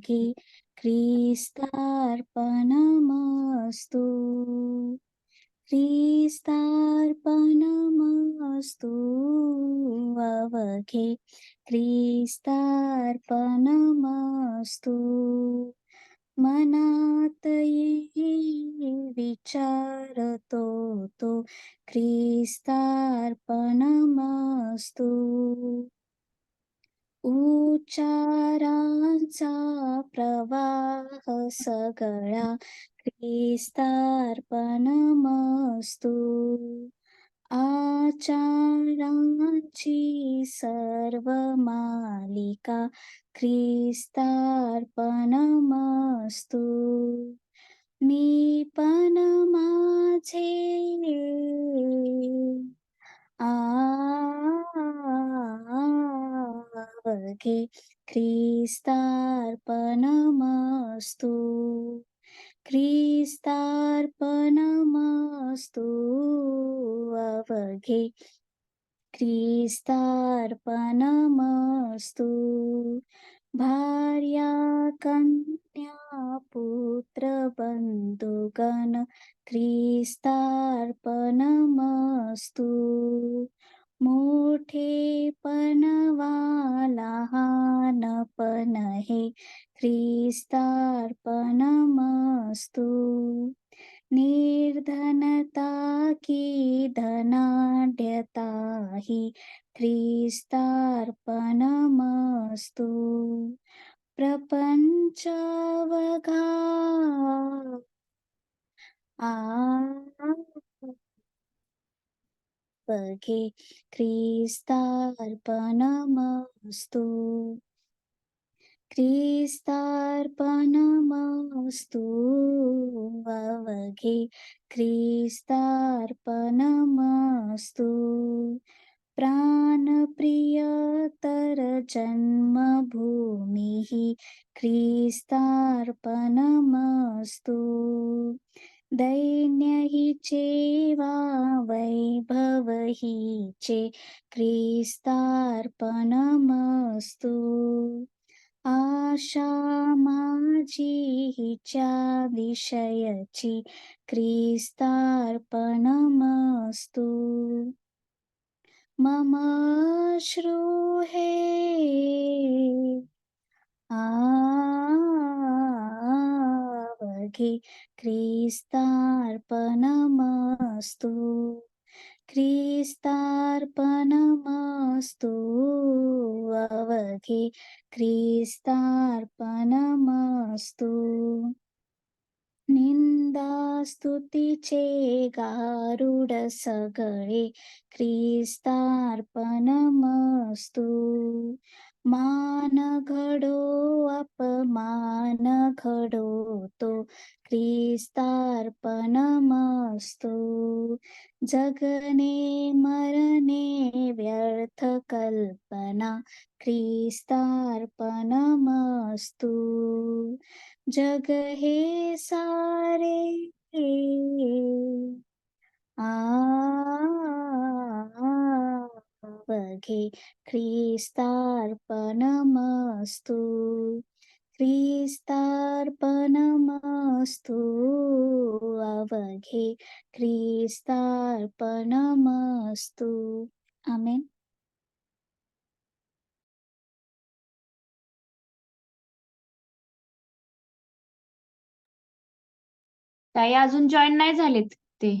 अवघे ख्रिस्तार्पणमस्तु ख्रिस्तार्पणमस्तु अवघे ख्रिस्तार्पणमस्तु मनात ये विचारतो तो ख्रिस्तार्पणमस्तु उच्चारांचा સગળા ક્રિસ્તાર્પણમસ્તુ આચારાચી સર્વમાલિકા ક્રિસ્તાર્પણમસ્તુ નિપનમાજે આવગે ક્રિસ્તાર્પણમસ્તુ ख्रिस्तार्पणमस्तु ख्रिस्तार्पणमस्तु अवघे। ख्रिस्तार्पणमस्तु भार्या कन्या पुत्र बन्धुगण ख्रिस्तार्पणमस्तु मोठेपण वा लहानपण हे ख्रिस्तार्पणमस्तु निर्धनता की धनाढ्यता हि ख्रिस्तार्पणमस्तु प्रपञ्चवघा आवघे ख्रिस्तार्पणमस्तु ख्रिस्तार्पणमस्तु अवघे ख्रिस्तार्पणमस्तु प्राणप्रियतर जन्मभूमिः ख्रिस्तार्पणमस्तु दैन्य हिचे वा वैभव हिचे ख्रिस्तार्पणमस्तु आशा माझी हिच्या विषयची ख्रिस्तार्पणमस्तु मम श्रू हे आवघे ख्रिस्तार्पणमस्तु ख्रिस्तार्पणमस्तु अवघे સખી ખ્રિસ્તાર્પણમસ્તુ నిందాస్తుతి చేగారుడ సగళే క్రీస్తార్పణమస్తు మానఘడో అపమానఘడో తో క్రీస్తార్పణమస్తు जगने मरणे व्यर्थ कल्पना ख्रिस्तार्पणमस्तु। जग हे सारे आवघे ख्रिस्तार्पणमस्तु। ख्रिस्तार्पणमस्तु अवघे ख्रिस्तार्पणमस्तु आमेन. ताई अजून जॉईन नाही झालेत ते.